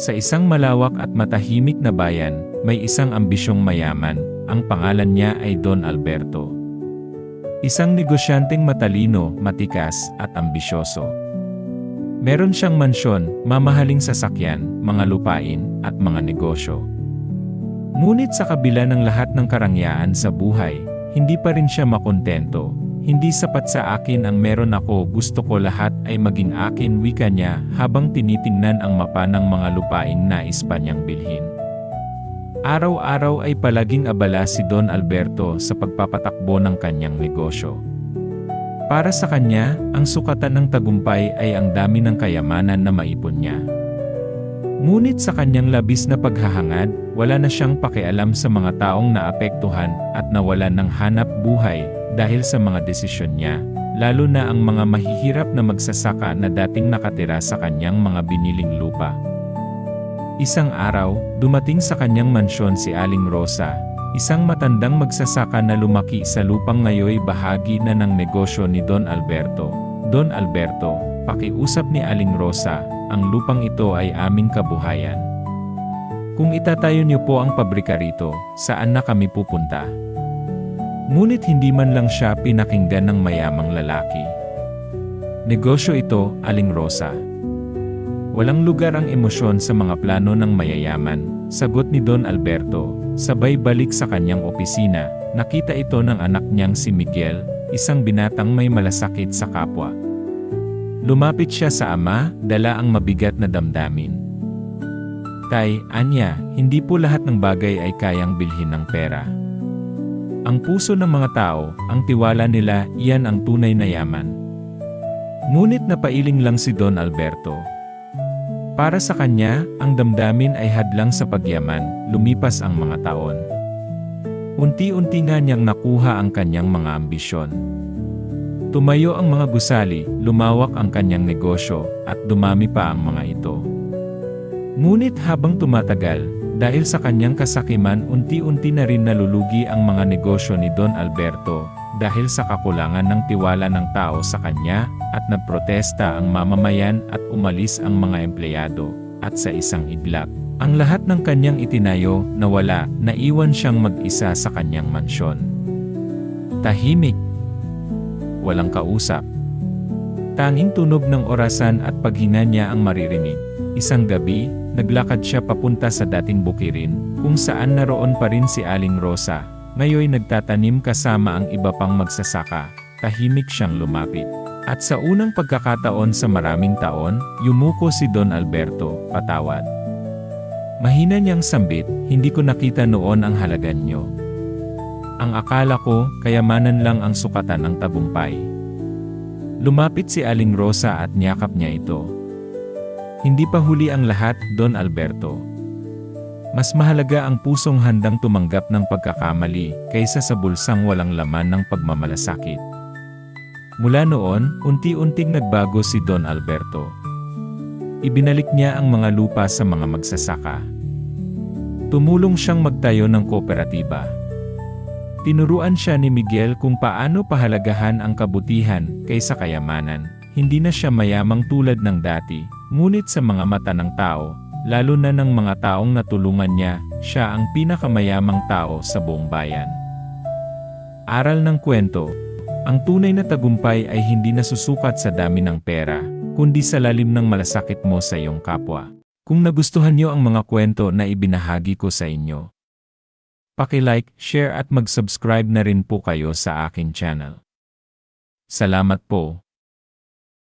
Sa isang malawak at matahimik na bayan, may isang ambisyong mayaman, ang pangalan niya ay Don Alberto. Isang negosyanteng matalino, matikas, at ambisyoso. Meron siyang mansyon, mamahaling sasakyan, mga lupain, at mga negosyo. Ngunit sa kabila ng lahat ng karangyaan sa buhay, hindi pa rin siya makontento. Hindi sapat sa akin ang meron ako, gusto ko lahat ay maging akin wika niya habang tinitingnan ang mapa ng mga lupaing nais pa niyang bilhin. Araw-araw ay palaging abala si Don Alberto sa pagpapatakbo ng kanyang negosyo. Para sa kanya, ang sukatan ng tagumpay ay ang dami ng kayamanan na maipon niya. Ngunit sa kanyang labis na paghahangad, wala na siyang pakialam sa mga taong naapektuhan at nawalan ng hanap buhay dahil sa mga desisyon niya, lalo na ang mga mahihirap na magsasaka na dating nakatira sa kanyang mga biniling lupa. Isang araw, dumating sa kanyang mansyon si Aling Rosa, isang matandang magsasaka na lumaki sa lupang ngayoy bahagi na ng negosyo ni Don Alberto. Don Alberto, pakiusap ni Aling Rosa, ang lupang ito ay aming kabuhayan. Kung itatayo niyo po ang pabrika rito, saan na kami pupunta? Ngunit hindi man lang siya pinakinggan ng mayamang lalaki. Negosyo ito, Aling Rosa. Walang lugar ang emosyon sa mga plano ng mayayaman, sagot ni Don Alberto, sabay balik sa kanyang opisina, nakita ito ng anak niyang si Miguel, isang binatang may malasakit sa kapwa. Lumapit siya sa ama, dala ang mabigat na damdamin. Tay, Anya, hindi po lahat ng bagay ay kayang bilhin ng pera. Ang puso ng mga tao, ang tiwala nila, iyan ang tunay na yaman. Ngunit napailing lang si Don Alberto. Para sa kanya, ang damdamin ay hadlang sa pagyaman, lumipas ang mga taon. Unti-unti nga niyang nakuha ang kanyang mga ambisyon. Tumayo ang mga gusali, lumawak ang kanyang negosyo, at dumami pa ang mga ito. Ngunit habang tumatagal, dahil sa kanyang kasakiman unti-unti na rin nalulugi ang mga negosyo ni Don Alberto, dahil sa kakulangan ng tiwala ng tao sa kanya, at nagprotesta ang mamamayan at umalis ang mga empleyado, at sa isang iglap. Ang lahat ng kanyang itinayo, nawala, naiwan siyang mag-isa sa kanyang mansyon. Tahimik. Walang kausap. Tanging tunog ng orasan at paghinga niya ang maririnig. Isang gabi, naglakad siya papunta sa dating bukirin, kung saan naroon pa rin si Aling Rosa. Ngayoy nagtatanim kasama ang iba pang magsasaka, tahimik siyang lumapit. At sa unang pagkakataon sa maraming taon, yumuko si Don Alberto, patawad. Mahina niyang sambit, hindi ko nakita noon ang halagan niyo. Ang akala ko, kayamanan lang ang sukatan ng tagumpay. Lumapit si Aling Rosa at niyakap niya ito. Hindi pa huli ang lahat, Don Alberto. Mas mahalaga ang pusong handang tumanggap ng pagkakamali kaysa sa bulsang walang laman ng pagmamalasakit. Mula noon, unti-unting nagbago si Don Alberto. Ibinalik niya ang mga lupa sa mga magsasaka. Tumulong siyang magtayo ng kooperatiba. Tinuruan siya ni Miguel kung paano pahalagahan ang kabutihan kaysa kayamanan. Hindi na siya mayamang tulad ng dati, ngunit sa mga mata ng tao, lalo na ng mga taong natulungan niya, siya ang pinakamayamang tao sa buong bayan. Aral ng kwento, ang tunay na tagumpay ay hindi nasusukat sa dami ng pera, kundi sa lalim ng malasakit mo sa iyong kapwa. Kung nagustuhan niyo ang mga kwento na ibinahagi ko sa inyo, Paki-like, share at mag-subscribe na rin po kayo sa aking channel. Salamat po.